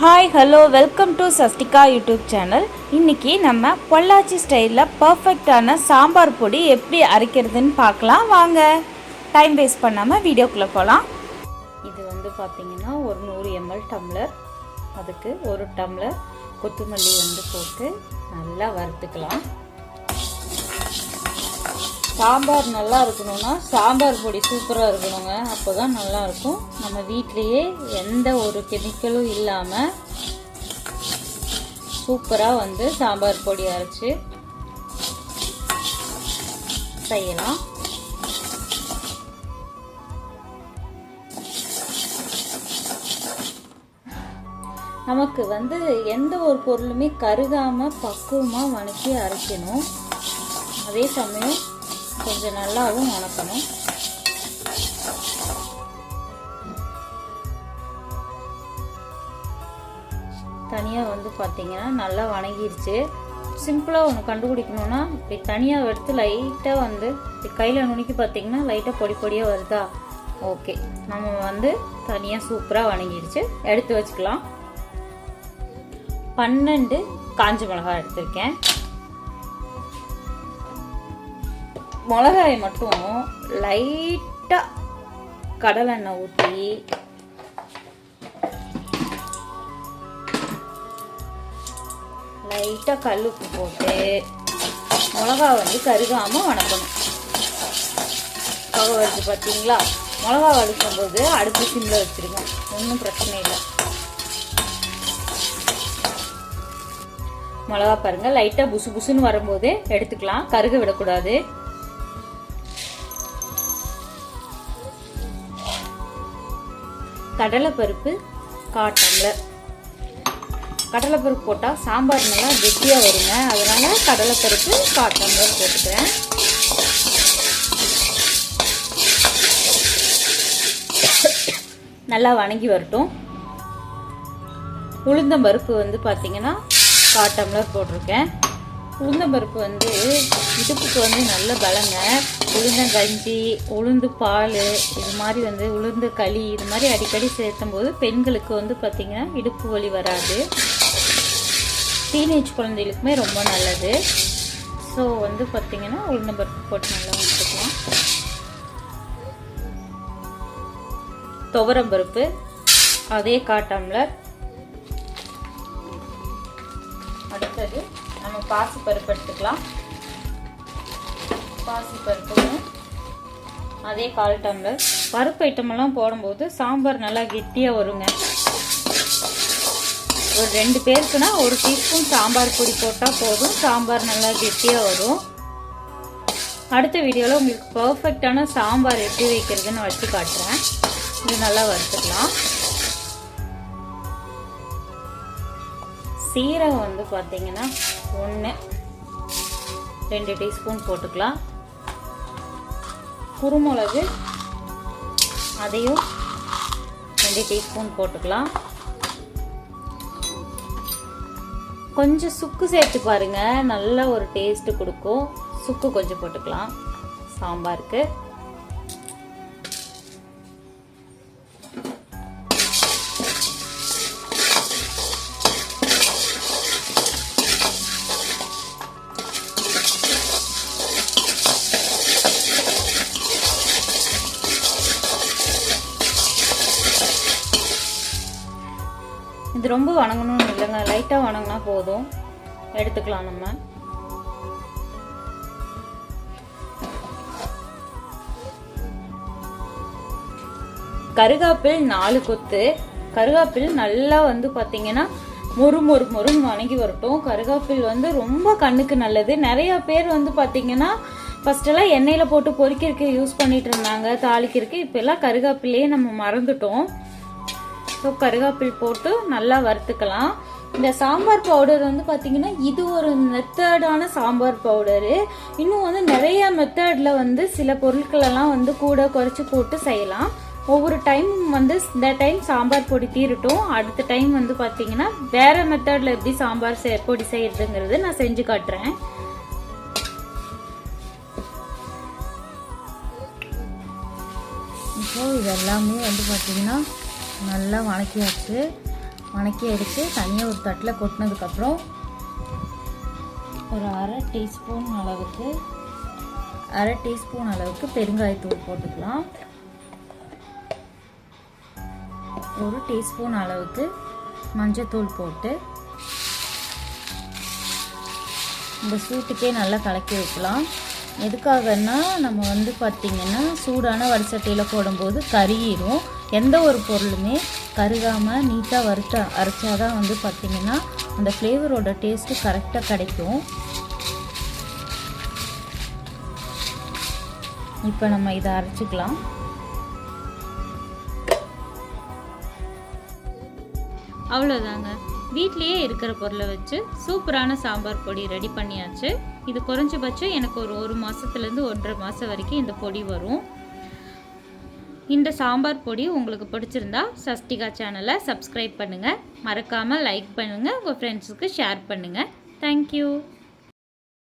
Hi hello welcome to Sastika YouTube channel இன்றைக்கி நம்ம பொள்ளாச்சி ஸ்டைலில் பர்ஃபெக்டான சாம்பார் பொடி எப்படி அரைக்கிறதுன்னு பார்க்கலாம். வாங்க டைம் வேஸ்ட் பண்ணாமல் வீடியோக்குள்ளே போகலாம் இது வந்து பார்த்திங்கன்னா ஒரு நூறு எம்எல் டம்ளர் அதுக்கு ஒரு டம்ளர் கொத்தமல்லி வந்து போட்டு நல்லா வறுத்துக்கலாம். சாம்பார் நல்லா இருக்கணும்னா சாம்பார் பொடி சூப்பராக இருக்கணுங்க. அப்போ தான் நல்லாயிருக்கும் நம்ம வீட்லேயே எந்த ஒரு கெமிக்கலும் இல்லாமல் சூப்பராக வந்து சாம்பார் பொடி அரைச்சி செய்யலாம். நமக்கு வந்து எந்த ஒரு பொருளுமே கருகாமல் பக்குவமாக வணக்கி அரைக்கணும். அதே சமயம் கொஞ்சம் நல்லாவும் வணக்கணும். தனியாக வந்து பார்த்தீங்கன்னா நல்லா வணங்கிருச்சு. சிம்பிளாக ஒன்று கண்டுபிடிக்கணும்னா இப்படி தனியாக எடுத்து லைட்டாக வந்து இப்படி கையில் நுணுக்கி பார்த்தீங்கன்னா லைட்டாக பொடி பொடியாக வருதா? ஓகே. நம்ம வந்து தனியாக சூப்பராக வணங்கிடுச்சு எடுத்து வச்சுக்கலாம். பன்னெண்டு காஞ்ச மிளகாய் எடுத்திருக்கேன். மிளகாயை மட்டும் லைட்டாக கடலெண்ணெய் ஊற்றி லைட்டாக கல் உப்பு போட்டு மிளகா வந்து கருகாமல் வணக்கணும். பகை வருது பார்த்தீங்களா மிளகா வதக்கும் போது அடுப்பு சிம்மில் வச்சுருக்கோம் ஒன்றும் பிரச்சனை இல்லை. மிளகா பாருங்கள் லைட்டாக புசு புசுன்னு வரும்போது எடுத்துக்கலாம். கருக விடக்கூடாது. கடலைப்பருப்பு கால் டம்ளர் கடலைப்பருப்பு போட்டால் சாம்பார் நல்லா கெட்டியாக வருங்க. அதனால் கடலைப்பருப்பு கால் டம்ளர் போட்டுக்கிறேன். நல்லா வணங்கி வரட்டும். உளுந்தம்பருப்பு வந்து பார்த்தீங்கன்னா கால் டம்ளர் போட்டிருக்கேன். உளுந்தம்பருப்பு வந்து இடுப்புக்கு வந்து நல்ல பலங்க. உளுந்தங்கஞ்சி உளுந்து பால் இது மாதிரி வந்து உளுந்து களி இது மாதிரி அடிக்கடி சேர்த்தும் போது பெண்களுக்கு வந்து பார்த்திங்கன்னா இடுப்பு வலி வராது. டீனேஜ் குழந்தைகளுக்குமே ரொம்ப நல்லது. ஸோ வந்து பார்த்திங்கன்னா உளுந்தம்பருப்பு போட்டு நல்லா வச்சுக்கலாம். துவரம்பருப்பு அதே காட்டம்லர் பாசி பருப்பு எடுத்துக்கலாம். பாசி பருப்பும் அதே கால் டம்ளர். பருப்பு ஐட்டமெல்லாம் போடும்போது சாம்பார் நல்லா கெட்டியாக வருங்க. ஒரு ரெண்டு பேருக்குன்னா ஒரு டீஸ்பூன் சாம்பார் பொடி போட்டால் போதும். சாம்பார் நல்லா கெட்டியாக வரும். அடுத்த வீடியோவில் உங்களுக்கு பர்ஃபெக்டான சாம்பார் எப்படி வைக்கிறதுன்னு வச்சு காட்டுறேன். இது நல்லா வறுத்துக்கலாம். சீரகம் வந்து பார்த்தீங்கன்னா ஒன்று ரெண்டு டீஸ்பூன் போட்டுக்கலாம். குருமிளகு அதையும் ரெண்டு டீஸ்பூன் போட்டுக்கலாம். கொஞ்சம் சுக்கு சேர்த்து பாருங்க நல்ல ஒரு டேஸ்ட்டு கொடுக்கும். சுக்கு கொஞ்சம் போட்டுக்கலாம். சாம்பாருக்கு. இது ரொம்ப வணங்கணும்னு இல்லைங்க. லைட்டாக வணங்கினா போதும். எடுத்துக்கலாம் நம்ம. கருகாப்பில் நாலு கொத்து. கருகாப்பில் நல்லா வந்து பார்த்தீங்கன்னா மொறு மொறு மொறுன்னு வணங்கி வரட்டும். கருகாப்பில் வந்து ரொம்ப கண்ணுக்கு நல்லது. நிறைய பேர் வந்து பார்த்தீங்கன்னா ஃபஸ்ட்டெல்லாம் எண்ணெயில் போட்டு பொரிக்கிறதுக்கு யூஸ் பண்ணிட்டு இருந்தாங்க. தாளிக்கிறதுக்கு. இப்போல்லாம் கருகாப்பிலையே நம்ம மறந்துட்டோம். ஸோ கருகாப்பில் போட்டு நல்லா வறுத்துக்கலாம். இந்த சாம்பார் பவுடர் வந்து பார்த்தீங்கன்னா இது ஒரு மெத்தடான சாம்பார் பவுடரு இன்னும் வந்து நிறைய மெத்தடில் வந்து சில பொருட்களெல்லாம் வந்து கூட குறைச்சி போட்டு செய்யலாம். ஒவ்வொரு டைம் வந்து இந்த டைம் சாம்பார் பொடி தீரட்டும். அடுத்த டைம் வந்து பார்த்தீங்கன்னா வேற மெத்தடில் எப்படி சாம்பார் செ பொடி செய்யறதுங்கிறது நான் செஞ்சு காட்டுறேன். இப்போ இது எல்லாமே வந்து பார்த்தீங்கன்னா நல்லா வணக்கியாச்சு. வணக்கி எடுத்து தனியாக ஒரு தட்டில் கொட்டினதுக்கப்புறம் ஒரு அரை டீஸ்பூன் அளவுக்கு அரை டீஸ்பூன் அளவுக்கு பெருங்காயத்தூள் போட்டுக்கலாம். ஒரு டீஸ்பூன் அளவுக்கு மஞ்சத்தூள் போட்டு இந்த சூட்டுக்கே நல்லா கலக்கி வைக்கலாம். எதுக்காகன்னா நம்ம வந்து பார்த்திங்கன்னா சூடான வடிசட்டியில் போடும்போது கறியிடும் எந்த ஒரு பொருளுமே கருகாமல் நீட்டாக வறுத்த அரைச்சாதான் வந்து பார்த்திங்கன்னா அந்த ஃப்ளேவரோட டேஸ்ட்டு கரெக்டாக கிடைக்கும். இப்போ நம்ம இதை அரைச்சிக்கலாம். அவ்வளோதாங்க வீட்லேயே இருக்கிற பொருளை வச்சு சூப்பரான சாம்பார் பொடி ரெடி பண்ணியாச்சு. இது குறைஞ்சபட்சம் எனக்கு ஒரு ஒரு மாதத்துலேருந்து ஒன்றரை மாதம் வரைக்கும் இந்த பொடி வரும். இந்த சாம்பார் பொடி உங்களுக்கு பிடிச்சிருந்தா சஸ்டிகா சேனலை சப்ஸ்கிரைப் பண்ணுங்கள் மறக்காமல் லைக் பண்ணுங்கள் உங்கள் ஃப்ரெண்ட்ஸுக்கு ஷேர் பண்ணுங்கள் தேங்க்யூ